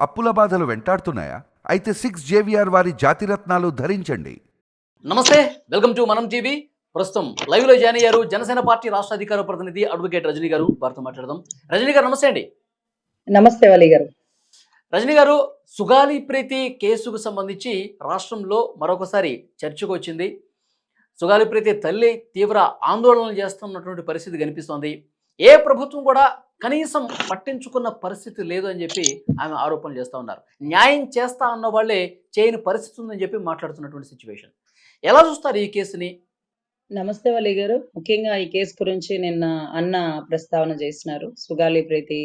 అప్పుల బాధలు వెంటాడుతున్నాయా? అయితే సిక్స్ జేవిఆర్ వారి జాతిరత్నాలు ధరించండి. నమస్తే వెల్కమ్ టు మనం టీవీ. ప్రస్తుతం లైవ్లో జాయిన్ అయ్యారు జనసేన పార్టీ రాష్ట్ర అధికార ప్రతినిధి అడ్వకేట్ రజనీ గారు. వారితో మాట్లాడదాం. రజనీ గారు నమస్తే అండి. నమస్తే వలి గారు. రజనీ గారు సుగాలి ప్రీతి కేసుకు సంబంధించి రాష్ట్రంలో మరొకసారి చర్చకు వచ్చింది. సుగాలి ప్రీతి తల్లి తీవ్ర ఆందోళనలు చేస్తున్నటువంటి పరిస్థితి కనిపిస్తోంది. ఏ ప్రభుత్వం కూడా కనీసం పట్టించుకున్న పరిస్థితి లేదు అని చెప్పి ఆమె ఆరోపణలు చేస్తూ ఉన్నారు. న్యాయం చేస్తా అన్న వాళ్ళే చేయని పరిస్థితి ఉందని చెప్పి మాట్లాడుతున్నటువంటి సిచ్యువేషన్ ఎలా చూస్తారు ఈ కేసుని? నమస్తే వలి గారు. ముఖ్యంగా ఈ కేసు గురించి నిన్న అన్న ప్రస్తావన చేసినారు. సుగాలి ప్రీతి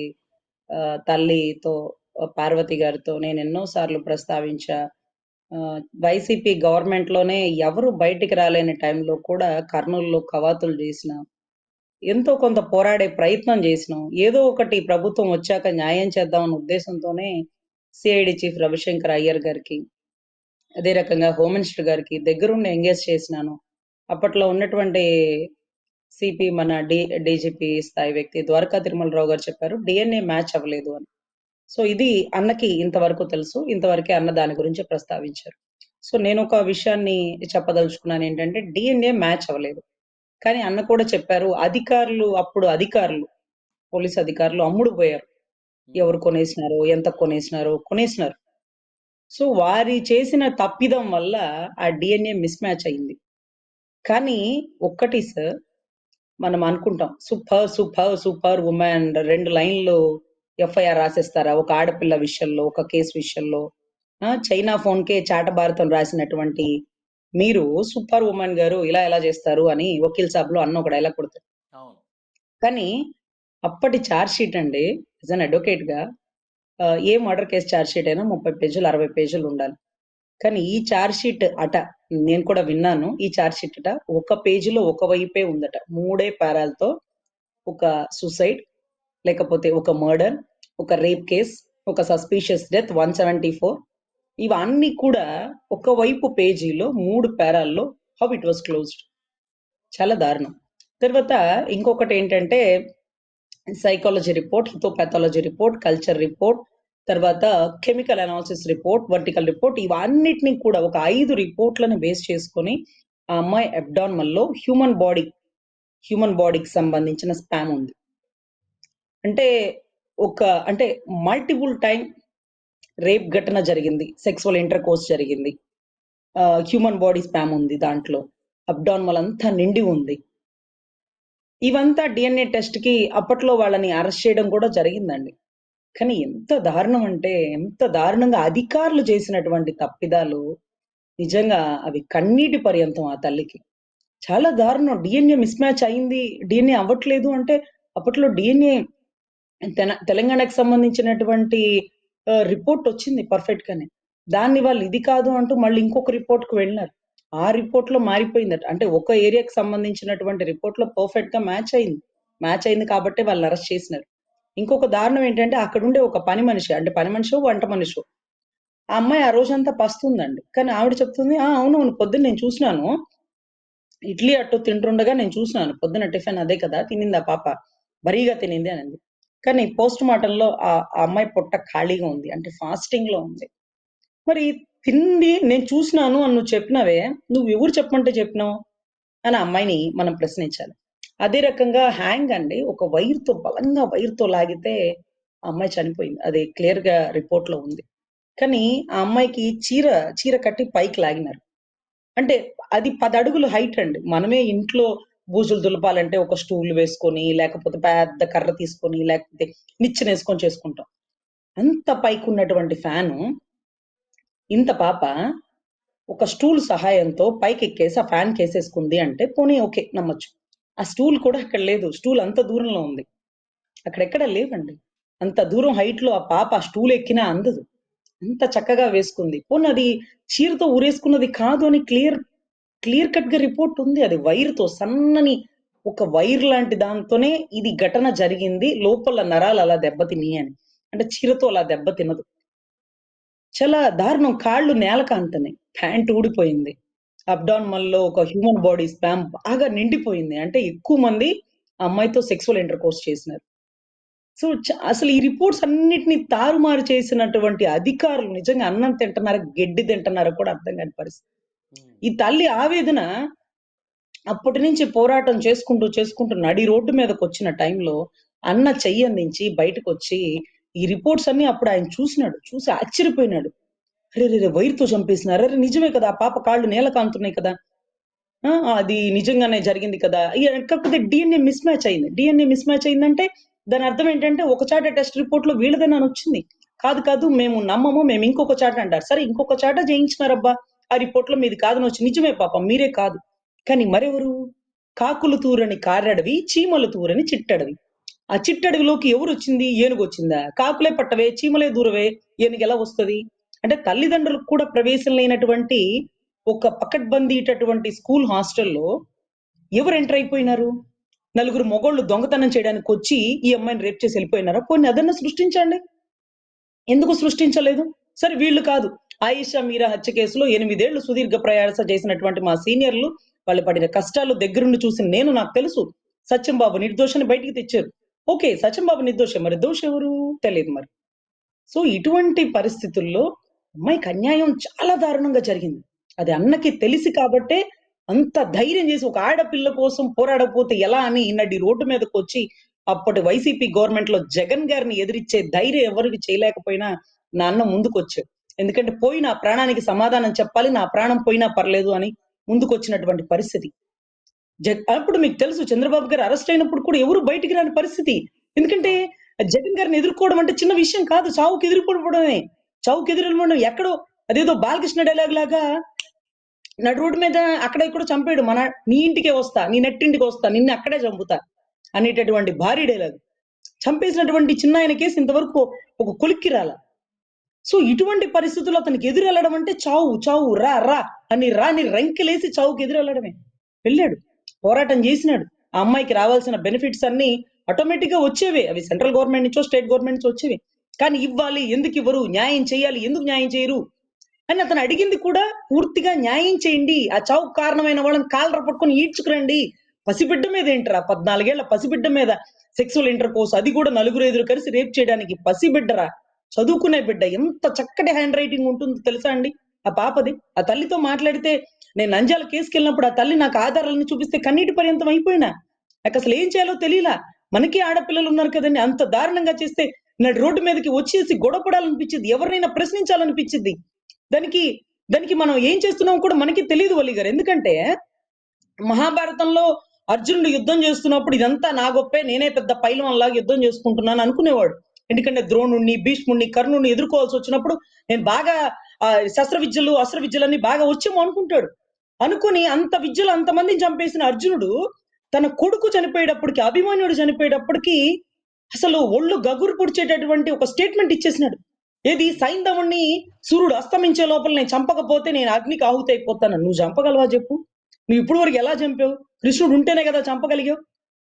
ఆ, తల్లితో పార్వతి గారితో నేను ఎన్నో సార్లు ప్రస్తావించా. ఆ, వైసీపీ గవర్నమెంట్లోనే ఎవరు బయటికి రాలేని టైంలో కూడా కర్నూలులో కవాతులు చేసిన ఎంతో కొంత పోరాడే ప్రయత్నం చేసినాం. ఏదో ఒకటి ప్రభుత్వం వచ్చాక న్యాయం చేద్దామన్న ఉద్దేశంతోనే సిఐడి చీఫ్ రవిశంకర్ అయ్యర్ గారికి అదే రకంగా హోమ్ మినిస్టర్ గారికి దగ్గరుండి ఎంగేజ్ చేసినాను. అప్పట్లో ఉన్నటువంటి సిపి మన డి డీజీపీ స్థాయి వ్యక్తి ద్వారకా తిరుమలరావు గారు చెప్పారు డిఎన్ఏ మ్యాచ్ అవ్వలేదు అని. సో ఇది అన్నకి ఇంతవరకు తెలుసు ఇంతవరకే అన్న దాని గురించి ప్రస్తావించారు. సో నేను ఒక విషయాన్ని చెప్పదలుచుకున్నాను ఏంటంటే డిఎన్ఏ మ్యాచ్ అవ్వలేదు. కానీ అన్న కూడా చెప్పారు అధికారులు అప్పుడు అధికారులు పోలీస్ అధికారులు అమ్ముడు పోయారు. ఎవరు కొనేసినారో ఎంత కొనేసినారో కొనేసినారు. సో వారి చేసిన తప్పిదం వల్ల ఆ డిఎన్ఏ మిస్ మ్యాచ్ అయింది. కానీ ఒక్కటి సార్ మనం అనుకుంటాం సూపర్ సూపర్ సూపర్ ఉమెన్ రెండు లైన్లు ఎఫ్ఐఆర్ రాసేస్తారా? ఒక ఆడపిల్ల విషయంలో ఒక కేసు విషయంలో. చైనా ఫోన్ కే చాట భారతం రాసినటువంటి మీరు సూపర్ ఉమెన్ గారు ఇలా ఎలా చేస్తారు అని వకీల్ సాబ్లో అన్న ఒక డైలాగ్ కొడతారు. కానీ అప్పటి ఛార్జ్ షీట్ అండి as an అడ్వకేట్గా a murder case charge sheet అయినా ముప్పై పేజీలు అరవై పేజీలు ఉండాలి. కానీ ఈ ఛార్జ్ షీట్ అట నేను కూడా విన్నాను ఈ ఛార్జ్ షీట్ అట ఒక పేజీలో ఒక వైపే ఉందట. మూడే పారాలతో ఒక సూసైడ్ లేకపోతే ఒక మర్డర్ ఒక రేప్ కేస్ ఒక suspicious death one seventy four ఇవన్నీ కూడా ఒక వైపు పేజీలో మూడు పేరాల్లో హౌ ఇట్ వాస్ క్లోజ్డ్ చాలా దారుణం. తర్వాత ఇంకొకటి ఏంటంటే psychology report histopathology report culture report తర్వాత chemical analysis report vertical report ఇవన్నిటిని కూడా ఒక ఐదు రిపోర్ట్లను బేస్ చేసుకొని ఆ అమ్మాయి అబ్డాన్మల్లో హ్యూమన్ బాడీ హ్యూమన్ బాడీకి సంబంధించిన స్పామ్ ఉంది. అంటే ఒక అంటే మల్టిపుల్ టైం రేప్ ఘటన జరిగింది సెక్సువల్ ఇంటర్ కోర్స్ జరిగింది హ్యూమన్ బాడీ స్పామ్ ఉంది దాంట్లో. అబ్డార్మల్ అంతా నిండి ఉంది. ఇవంతా డిఎన్ఏ టెస్ట్కి అప్పట్లో వాళ్ళని అరెస్ట్ చేయడం కూడా జరిగిందండి. కానీ ఎంత దారుణం అంటే ఎంత దారుణంగా అధికారులు చేసినటువంటి తప్పిదాలు నిజంగా అవి కన్నీటి పర్యంతం ఆ తల్లికి. చాలా దారుణం. డిఎన్ఏ మిస్ మ్యాచ్ అయింది. డిఎన్ఏ అవ్వట్లేదు అంటే అప్పట్లో డిఎన్ఏ తెలంగాణకు సంబంధించినటువంటి రిపోర్ట్ వచ్చింది పర్ఫెక్ట్ గానే. దాన్ని వాళ్ళు ఇది కాదు అంటూ మళ్ళీ ఇంకొక రిపోర్ట్కు వెళ్ళినారు. ఆ రిపోర్ట్లో మారిపోయిందట. అంటే ఒక ఏరియాకి సంబంధించినటువంటి రిపోర్ట్లో పర్ఫెక్ట్గా మ్యాచ్ అయింది. మ్యాచ్ అయింది కాబట్టి వాళ్ళు అరెస్ట్ చేసినారు. ఇంకొక దారుణం ఏంటంటే అక్కడ ఉండే ఒక పని మనిషి అంటే పని మనిషి వంట మనిషి. ఆ అమ్మాయి ఆ రోజంతా పస్తుందండి. కానీ ఆవిడ చెప్తుంది ఆ అవును అవును పొద్దున్న నేను చూసినాను. ఇడ్లీ అట్టు తింటుండగా నేను చూసినాను. పొద్దున టిఫిన్ అదే కదా తినింది ఆ పాప? బరీగా తినింది అనింది కానీ పోస్ట్ మార్టంలో ఆ అమ్మాయి పొట్ట ఖాళీగా ఉంది. అంటే ఫాస్టింగ్లో ఉంది. మరి తిండి నేను చూసినాను అని నువ్వు చెప్పినవే నువ్వు ఎవరు చెప్పమంటే చెప్పినావు? అని అమ్మాయిని మనం ప్రశ్నించాలి. అదే రకంగా హ్యాంగ్ అండి ఒక వైర్తో బలంగా వైర్తో లాగితే ఆ అమ్మాయి చనిపోయింది. అది క్లియర్గా రిపోర్ట్లో ఉంది. కానీ ఆ అమ్మాయికి చీర చీర కట్టి పైకి లాగినారు. అంటే అది పది అడుగులు హైట్ అండి. మనమే ఇంట్లో బూజులు దులపాలంటే ఒక స్టూల్ వేసుకొని లేకపోతే పెద్ద కర్ర తీసుకొని లేకపోతే నిచ్చెన వేసుకొని చేసుకుంటాం. అంత పైకి ఉన్నటువంటి ఫ్యాను ఇంత పాప ఒక స్టూల్ సహాయంతో పైకి ఎక్కేసి ఆ ఫ్యాన్ కేసేసుకుంది అంటే పోనీ ఓకే నమ్మచ్చు. ఆ స్టూల్ కూడా అక్కడ లేదు. స్టూల్ అంత దూరంలో ఉంది. అక్కడెక్కడ లేవండి. అంత దూరం హైట్లో ఆ పాప ఆ స్టూల్ ఎక్కినా అందదు. అంత చక్కగా వేసుకుంది. పోనీ అది చీరతో ఊరేసుకున్నది కాదు అని క్లియర్ క్లియర్ కట్గా రిపోర్ట్ ఉంది. అది వైర్తో సన్నని ఒక వైర్ లాంటి దాంతోనే ఇది ఘటన జరిగింది. లోపల నరాలు అలా దెబ్బతిని అని అంటే చీరతో అలా దెబ్బ తినదు చాలా దారుణం. కాళ్ళు నేలకు అంతనే. ప్యాంట్ ఊడిపోయింది. అబ్డార్మల్లో ఒక హ్యూమన్ బాడీ స్పామ్ బాగా నిండిపోయింది. అంటే ఎక్కువ మంది అమ్మాయితో సెక్సువల్ ఇంటర్ కోర్స్ చేసినారు. సో అసలు ఈ రిపోర్ట్స్ అన్నిటిని తారుమారు చేసినటువంటి అధికారులు నిజంగా అన్నం తింటున్నారా గడ్డి తింటున్నారా కూడా అర్థం కాని పరిస్థితి. ఈ తల్లి ఆవేదన అప్పటి నుంచి పోరాటం చేసుకుంటూ చేసుకుంటూ నడి రోడ్డు మీదకి వచ్చిన టైంలో అన్న చెయ్యి అందించి బయటకు వచ్చి ఈ రిపోర్ట్స్ అన్ని అప్పుడు ఆయన చూసినాడు. చూసి ఆశ్చర్యపోయినాడు. అరే రే వైర్తో చంపేసినారు. అరే నిజమే కదా? ఆ పాప కాళ్ళు నేల కాంతున్నాయి కదా? ఆ, అది నిజంగానే జరిగింది కదా? కాకపోతే డిఎన్ఏ మిస్ మ్యాచ్ అయింది. డిఎన్ఏ మిస్ మ్యాచ్ అయిందంటే దాని అర్థం ఏంటంటే ఒక చాట టెస్ట్ రిపోర్ట్లో వీళ్ళదేనా వచ్చింది. కాదు కాదు మేము నమ్మము మేము ఇంకొక చాట అంటారు. సరే ఇంకొక చాట చేయించినారబ్బా ఆ రిపోర్ట్లో మీది కాదని వచ్చి నిజమే పాపం మీరే కాదు. కానీ మరెవరు? కాకులు తూరని కారడవి చీమలు తూరని చిట్టడవి. ఆ చిట్టడవిలోకి ఎవరు వచ్చింది? ఏనుగు వచ్చిందా? కాకులే పట్టవే చీమలే దూరవే ఏనుగు ఎలా వస్తది? అంటే తల్లిదండ్రులకు కూడా ప్రవేశం లేనటువంటి ఒక పకడ్బందీటటువంటి స్కూల్ హాస్టల్లో ఎవరు ఎంటర్ అయిపోయినారు? నలుగురు మొగోళ్ళు దొంగతనం చేయడానికి వచ్చి ఈ అమ్మాయిని రేప్ చేసి వెళ్ళిపోయినారా? కొన్ని అదన్నా సృష్టించండి. ఎందుకు సృష్టించలేదు? సరే వీళ్ళు కాదు. ఆయిషా మీరా హత్య కేసులో ఎనిమిదేళ్ళు సుదీర్ఘ ప్రయాస చేసినటువంటి మా సీనియర్లు వాళ్ళు పడిన కష్టాలు దగ్గరుండి చూసిన నేను నాకు తెలుసు. సత్యం బాబు బయటికి తెచ్చారు. ఓకే సత్యం బాబు నిర్దోషం. మరి దోషం ఎవరు? తెలియదు మరి. సో ఇటువంటి పరిస్థితుల్లో అమ్మాయికి అన్యాయం చాలా దారుణంగా జరిగింది. అది అన్నకి తెలిసి కాబట్టే అంత ధైర్యం చేసి ఒక ఆడపిల్ల కోసం పోరాడకపోతే ఎలా అని నడి రోడ్డు మీదకి వచ్చి అప్పటి వైసీపీ గవర్నమెంట్లో జగన్ గారిని ఎదిరించే ధైర్యం ఎవరికి చేయలేకపోయినా నాన్న ముందుకు వచ్చాడు ఎందుకంటే పోయి నా ప్రాణానికి సమాధానం చెప్పాలి నా ప్రాణం పోయినా పర్లేదు అని ముందుకొచ్చినటువంటి పరిస్థితి. జగ్ అప్పుడు మీకు తెలుసు చంద్రబాబు గారు అరెస్ట్ అయినప్పుడు కూడా ఎవరు బయటికి రాని పరిస్థితి. ఎందుకంటే జగన్ గారిని ఎదుర్కోవడం అంటే చిన్న విషయం కాదు చావుకి ఎదుర్కోవడమే చావుకి ఎదురు ఎక్కడో అదేదో బాలకృష్ణ డైలాగ్ లాగా నడు రోడ్డు మీద అక్కడ ఇక్కడ చంపాడు. మన నీ ఇంటికే వస్తా నీ నెట్టింటికి వస్తా నిన్ను అక్కడే చంపుతా అనేటటువంటి భారీ డైలాగ్ చంపేసినటువంటి చిన్న ఆయన కేసు ఇంతవరకు ఒక కొలిక్కి రాల. సో ఇటువంటి పరిస్థితుల్లో అతనికి ఎదురు వెళ్ళడం అంటే చావు చావు రా రా అని రాని రంకెలేసి చావుకి ఎదురు వెళ్ళడమే వెళ్ళాడు పోరాటం చేసినాడు. ఆ అమ్మాయికి రావాల్సిన బెనిఫిట్స్ అన్ని ఆటోమేటిక్గా వచ్చేవే. అవి సెంట్రల్ గవర్నమెంట్ నుంచో స్టేట్ గవర్నమెంట్ నుంచో వచ్చేవి. కానీ ఇవ్వాలి ఎందుకు ఇవ్వరు? న్యాయం చేయాలి ఎందుకు న్యాయం చేయరు? అని అతను అడిగింది కూడా పూర్తిగా న్యాయం చేయండి. ఆ చావు కారణమైన వాళ్ళని కాలర పట్టుకొని ఈడ్చుకురండి. పసిబిడ్డ మీద ఏంటరా? పద్నాలుగేళ్ళ పసిబిడ్డ మీద సెక్సువల్ ఇంటర్ కోర్స్ అది కూడా నలుగురు ఎదురు కలిసి రేప్ చేయడానికి పసిబిడ్డరా? చదువుకునే బిడ్డ ఎంత చక్కటి హ్యాండ్ రైటింగ్ ఉంటుందో తెలుసా అండి? ఆ పాపది ఆ తల్లితో మాట్లాడితే నేను నంజాల కేసుకి వెళ్ళినప్పుడు ఆ తల్లి నాకు ఆధారాలను చూపిస్తే కన్నీటి పర్యంతం అయిపోయినా. నాకు అసలు ఏం చేయాలో తెలియలా. మనకి ఆడపిల్లలు ఉన్నారు కదండి. అంత దారుణంగా చేస్తే నాడు రోడ్డు మీదకి వచ్చేసి గొడవపడాలనిపించింది. ఎవరినైనా ప్రశ్నించాలనిపించింది. దానికి దానికి మనం ఏం చేస్తున్నాం కూడా మనకి తెలియదు వల్లి గారు. ఎందుకంటే మహాభారతంలో అర్జునుడు యుద్ధం చేస్తున్నప్పుడు ఇదంతా నా గొప్పే. నేనే పెద్ద పైలవన్లాగా యుద్ధం చేసుకుంటున్నాను అనుకునేవాడు. ఎందుకంటే ద్రోణుణ్ణి భీష్ముణ్ణి కర్ణుణ్ణి ఎదుర్కోవాల్సి వచ్చినప్పుడు నేను బాగా ఆ శస్త్ర విద్యలు అస్త్ర విద్యలన్నీ బాగా వచ్చేమో అనుకుంటాడు. అనుకుని అంత విద్యలు అంతమందిని చంపేసిన అర్జునుడు తన కొడుకు చనిపోయేటప్పటికి అభిమాన్యుడు చనిపోయేటప్పటికి అసలు ఒళ్ళు గగురు పొడిచేటటువంటి ఒక స్టేట్మెంట్ ఇచ్చేసినాడు. ఏది? సైంధవుణ్ణి సూర్యుడు అస్తమించే లోపల నేను చంపకపోతే నేను అగ్నికి ఆహుతి అయిపోతాను నువ్వు చంపగలవా చెప్పు? నువ్వు ఇప్పుడు వరకు ఎలా చంపావు? కృష్ణుడు ఉంటేనే కదా చంపగలిగావు.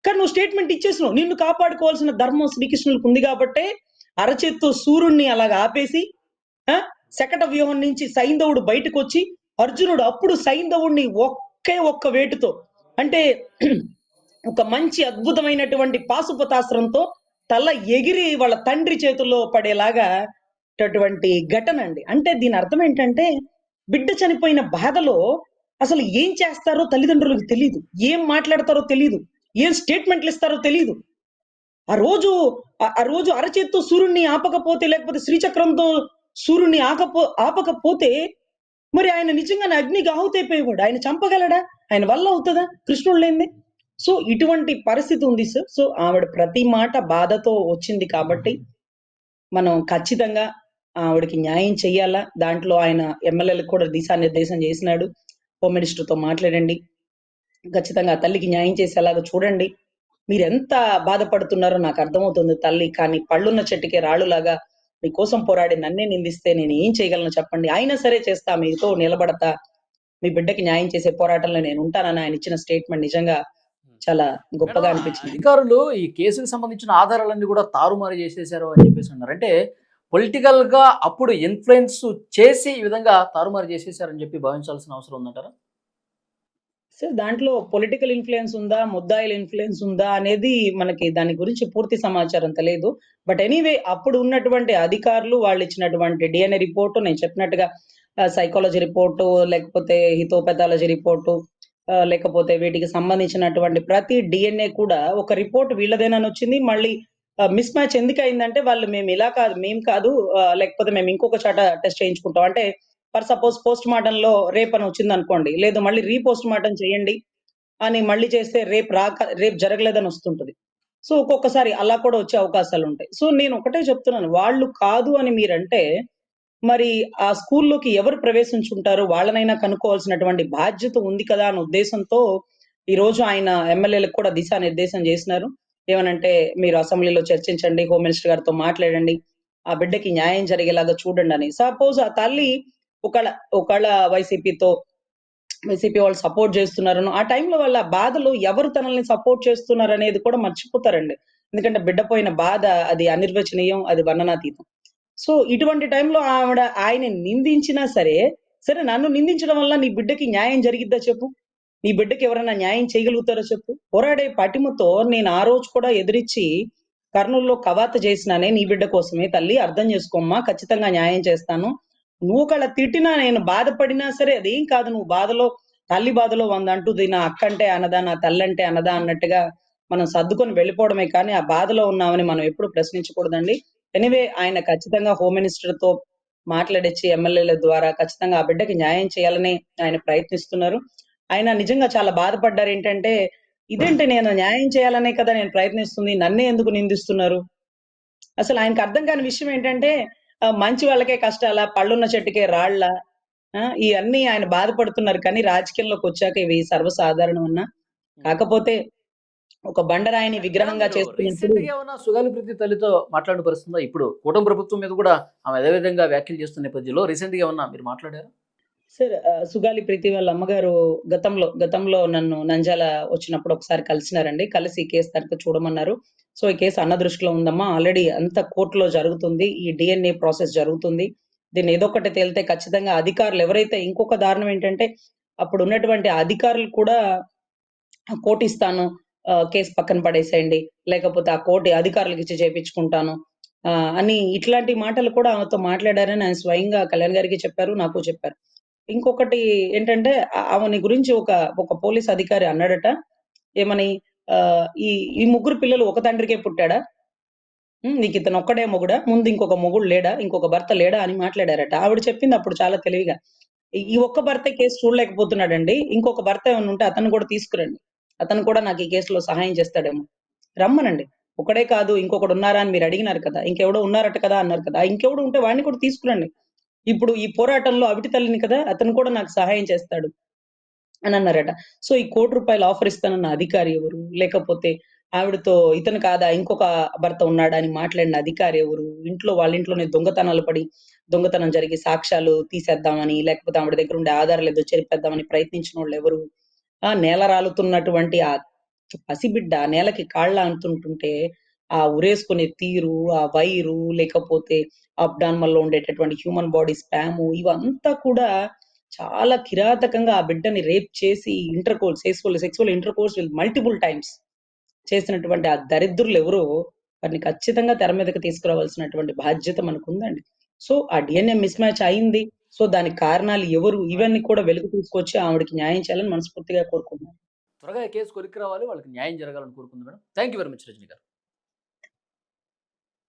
కానీ నువ్వు స్టేట్మెంట్ ఇచ్చేసినావు. నిన్ను కాపాడుకోవాల్సిన ధర్మం శ్రీకృష్ణులకు ఉంది కాబట్టి అరచేత్తో సూర్యుడిని అలాగా ఆపేసి ఆ శకట వ్యూహం నుంచి సైంధవుడు బయటకు వచ్చి అర్జునుడు అప్పుడు సైంధవుడిని ఒకే ఒక్క వేటుతో అంటే ఒక మంచి అద్భుతమైనటువంటి పాశుపతాస్త్రంతో తల ఎగిరి వాళ్ళ తండ్రి చేతుల్లో పడేలాగా అటువంటి ఘటన అండి. అంటే దీని అర్థం ఏంటంటే బిడ్డ చనిపోయిన బాధలో అసలు ఏం చేస్తారో తల్లిదండ్రులకు తెలియదు ఏం మాట్లాడతారో తెలియదు ఏం స్టేట్మెంట్లు ఇస్తారో తెలియదు ఆ రోజు ఆ- రోజు అరచేత్తో సూర్యుడిని ఆపకపోతే లేకపోతే శ్రీచక్రంతో సూర్యుడిని ఆకపో ఆపకపోతే మరి ఆయన నిజంగానే అగ్నికి ఆహుతైపోయేవాడు ఆయన చంపగలడా? ఆయన వల్ల అవుతుందా? కృష్ణుడు లేనిదే. సో ఇటువంటి పరిస్థితి ఉంది సార్ సో ఆవిడ ప్రతి మాట బాధతో వచ్చింది కాబట్టి మనం ఖచ్చితంగా ఆవిడకి న్యాయం చెయ్యాలా? దాంట్లో ఆయన ఎమ్మెల్యేలకు కూడా దిశానిర్దేశం చేసినాడు. హోమ్ మినిస్టర్తో మాట్లాడండి. ఖచ్చితంగా తల్లికి న్యాయం చేసేలాగా చూడండి. మీరు ఎంత బాధపడుతున్నారో నాకు అర్థమవుతుంది తల్లి. కానీ పళ్ళున్న చెట్టుకే రాళ్ళులాగా మీకోసం పోరాడి నన్నే నిందిస్తే నేను ఏం చేయగలను చెప్పండి. అయినా సరే చేస్తా మీతో నిలబడతా. మీ బిడ్డకి న్యాయం చేసే పోరాటంలో నేను ఉంటానని ఆయన ఇచ్చిన స్టేట్మెంట్ నిజంగా చాలా గొప్పగా అనిపించింది. అధికారులు ఈ కేసుకు సంబంధించిన ఆధారాలన్నీ కూడా తారుమారు చేసేసారు అని చెప్పేసి అన్నారు అంటే పొలిటికల్గా అప్పుడు ఇన్ఫ్లుయెన్స్ చేసి ఈ విధంగా తారుమారు చేసేసారని చెప్పి భావించాల్సిన అవసరం ఉందంటారా? సార్ దాంట్లో పొలిటికల్ ఇన్ఫ్లుయెన్స్ ఉందా? ముద్దాయిల ఇన్ఫ్లుయెన్స్ ఉందా? అనేది మనకి దాని గురించి పూర్తి సమాచారం తెలియదు బట్ ఎనీవే అప్పుడు ఉన్నటువంటి అధికారులు వాళ్ళు ఇచ్చినటువంటి డిఎన్ఏ రిపోర్టు నేను చెప్పినట్టుగా సైకాలజీ రిపోర్టు, లేకపోతే హితోపెథాలజీ రిపోర్టు లేకపోతే వీటికి సంబంధించినటువంటి ప్రతి డిఎన్ఏ కూడా ఒక రిపోర్ట్ వీళ్ళదేనని వచ్చింది. మళ్ళీ మిస్ మ్యాచ్ ఎందుకు అయిందంటే వాళ్ళు మేము ఇలా కాదు, మేము కాదు లేకపోతే మేము ఇంకొక చోట టెస్ట్ చేయించుకుంటాం. అంటే ఫర్ సపోజ్ పోస్ట్ మార్టంలో రేప్ అని వచ్చిందనుకోండి. లేదు మళ్ళీ రీపోస్ట్ మార్టం చేయండి అని మళ్ళీ చేస్తే రేపు రాక రేపు జరగలేదని వస్తుంటది. సో, ఒక్కొక్కసారి అలా కూడా వచ్చే అవకాశాలు ఉంటాయి సో, నేను ఒకటే చెప్తున్నాను. వాళ్ళు కాదు అని మీరంటే, మరి ఆ స్కూల్లోకి ఎవరు ప్రవేశించుంటారు వాళ్ళనైనా కనుక్కోవాల్సినటువంటి బాధ్యత ఉంది కదా! అన్న ఉద్దేశంతో ఈరోజు ఆయన ఎమ్మెల్యేలకు కూడా దిశానిర్దేశం చేసినారు. ఏమనంటే మీరు అసెంబ్లీలో చర్చించండి. హోమ్ మినిస్టర్ గారితో మాట్లాడండి. ఆ బిడ్డకి న్యాయం జరిగేలాగా చూడండి అని సపోజ్ ఆ తల్లి ఒకళ ఒకళ వైసీపీతో వైసీపీ వాళ్ళు సపోర్ట్ చేస్తున్నారను ఆ టైంలో వాళ్ళ బాధలు ఎవరు తనల్ని సపోర్ట్ చేస్తున్నారు అనేది కూడా మర్చిపోతారండి. ఎందుకంటే బిడ్డ పోయిన బాధ అది అనిర్వచనీయం. అది వర్ణనాతీతం. సో, ఇటువంటి టైంలో ఆవిడ ఆయన నిందించినా సరే, సరే నన్ను నిందించడం వల్ల నీ బిడ్డకి న్యాయం జరిగిద్దా చెప్పు? నీ బిడ్డకి ఎవరైనా న్యాయం చేయగలుగుతారో చెప్పు? పోరాడే పటిమతో నేను ఆ రోజు కూడా ఎదిరించి కర్నూలులో కవాత చేసినానే నీ బిడ్డ కోసమే తల్లి అర్థం చేసుకోమ్మా ఖచ్చితంగా న్యాయం చేస్తాను. నువ్వు కళ్ళ తిట్టినా నేను బాధపడినా సరే అదేం కాదు నువ్వు బాధలో తల్లి బాధలో ఉందంటూ నా అక్కంటే అనదా, నా తల్లి అంటే అనదా అన్నట్టుగా మనం సర్దుకొని వెళ్ళిపోవడమే కానీ, ఆ బాధలో ఉన్నామని మనం ఎప్పుడు ప్రశ్నించకూడదండి. ఎనివే ఆయన ఖచ్చితంగా హోమ్ మినిస్టర్‌తో మాట్లాడిచ్చి ఎమ్మెల్యేల ద్వారా ఖచ్చితంగా ఆ బిడ్డకి న్యాయం చేయాలని ఆయన ప్రయత్నిస్తున్నారు. ఆయన నిజంగా చాలా బాధపడ్డారు ఏంటంటే ఇదేంటి నేను న్యాయం చేయాలనే కదా నేను ప్రయత్నిస్తుంది. నన్నే ఎందుకు నిందిస్తున్నారు? అసలు ఆయనకి అర్థం కాని విషయం ఏంటంటే మంచి వాళ్ళకే కష్టాలా? పళ్ళున్న చెట్టుకే రాళ్ళా? ఆ! ఇయన్నీ ఆయన బాధపడుతున్నారు కానీ రాజకీయంలోకొచ్చాక ఇవి సర్వసాధారణమన్నా. కాకపోతే ఒక బండరాయిని విగ్రహంగా సుగాలి ప్రీతి తల్లితో మాట్లాడిన పరిస్థితి ఉందా? ఇప్పుడు కూటమి ప్రభుత్వం మీద కూడా ఆమె అదే విధంగా వ్యాఖ్యలు చేస్తున్న నేపథ్యంలో రీసెంట్‌గా ఏమన్నా మీరు మాట్లాడారా? సార్ సుగాలి ప్రీతి వాళ్ళ అమ్మగారు గతంలో గతంలో నన్ను నంజాల వచ్చినప్పుడు ఒకసారి కలిసినారండి. కలిసి ఈ కేసు తనఖా చూడమన్నారు. సో, ఈ కేసు అన్న దృష్టిలో ఉందమ్మా. ఆల్రెడీ అంత కోర్టులో జరుగుతుంది. ఈ డిఎన్ఏ ప్రాసెస్ జరుగుతుంది. దీన్ని ఏదో ఒకటి తేలితే ఖచ్చితంగా అధికారులు ఎవరైతే ఇంకొక దారుణం ఏంటంటే, అప్పుడు ఉన్నటువంటి అధికారులు కూడా కోర్టు ఇస్తాను. కేసు పక్కన పడేసేయండి. లేకపోతే ఆ కోర్టు అధికారులకు ఇచ్చి చేపించుకుంటాను. అని ఇట్లాంటి మాటలు కూడా ఆమెతో మాట్లాడారని ఆయన స్వయంగా కళ్యాణ్ గారికి చెప్పారు. నాకు చెప్పారు. ఇంకొకటి ఏంటంటే ఆమెని గురించి ఒక, ఒక పోలీస్ అధికారి అన్నాడట. ఏమని ఈ ఈ ముగ్గురు పిల్లలు ఒక తండ్రికే పుట్టాడా? నీకు ఇతను ఒక్కడే మొగుడా? ముందు ఇంకొక మొగుడు లేడా? ఇంకొక భర్త లేడా? అని మాట్లాడారట. ఆవిడ చెప్పింది అప్పుడు చాలా తెలివిగా. ఈ ఒక్క భర్త కేసు చూడలేకపోతున్నాడండి. ఇంకొక భర్త ఏమన్నా ఉంటే అతను కూడా తీసుకురండి. అతను కూడా నాకు ఈ కేసులో సహాయం చేస్తాడేమో. రమ్మనండి. ఒకడే కాదు ఇంకొకడు ఉన్నారా అని మీరు అడిగినారు కదా! ఇంకెవడో ఉన్నారట కదా! అన్నారు కదా! ఇంకెవడు ఉంటే వాడిని కూడా తీసుకురండి. ఇప్పుడు ఈ పోరాటంలో అవిటి తల్లిని కదా! అతను కూడా నాకు సహాయం చేస్తాడు. అని అన్నారట. సో, ఈ కోటి రూపాయలు ఆఫర్ ఇస్తానన్న అధికారి ఎవరు? లేకపోతే ఆవిడతో ఇతను కాదా ఇంకొక భర్త ఉన్నాడా అని మాట్లాడిన అధికారి ఎవరు? ఇంట్లో వాళ్ళ ఇంట్లోనే దొంగతనాలు పడి, దొంగతనం జరిగి సాక్ష్యాలు తీసేద్దామని, లేకపోతే ఆవిడ దగ్గర ఉండే ఆధారాలు ఏదో చెరిపేద్దామని ఎవరు ఆ! నేల రాలుతున్నటువంటి ఆ పసిబిడ్డ నేలకి కాళ్ళ అంటుంటుంటే ఆ ఉరేసుకునే తీరు, ఆ వైరు, లేకపోతే అబ్డార్మల్‌లో ఉండేటటువంటి హ్యూమన్ బాడీ స్పాము ఇవంతా కూడా చాలా కిరాతకంగా ఆ బిడ్డని రేప్ చేసి intercourse sexual sexual intercourse with multiple times చేసినటువంటి ఆ దరిద్రులు ఎవరో వారిని ఖచ్చితంగా తెర మీదకి తీసుకురావాల్సినటువంటి బాధ్యత మనకు ఉందండి సో, ఆ డిఎన్ఏ మిస్ మ్యాచ్ అయింది. సో, దానికి కారణాలు ఎవరు? ఇవన్నీ కూడా వెలుగు తీసుకొచ్చి ఆవిడకి న్యాయం చేయాలని మనస్ఫూర్తిగా కోరుకుందాం త్వరగా కేసు కొరికి రావాలి. వాళ్ళకి న్యాయం జరగాలని కోరుకుందాం madam. Thank you very much Rajani garu.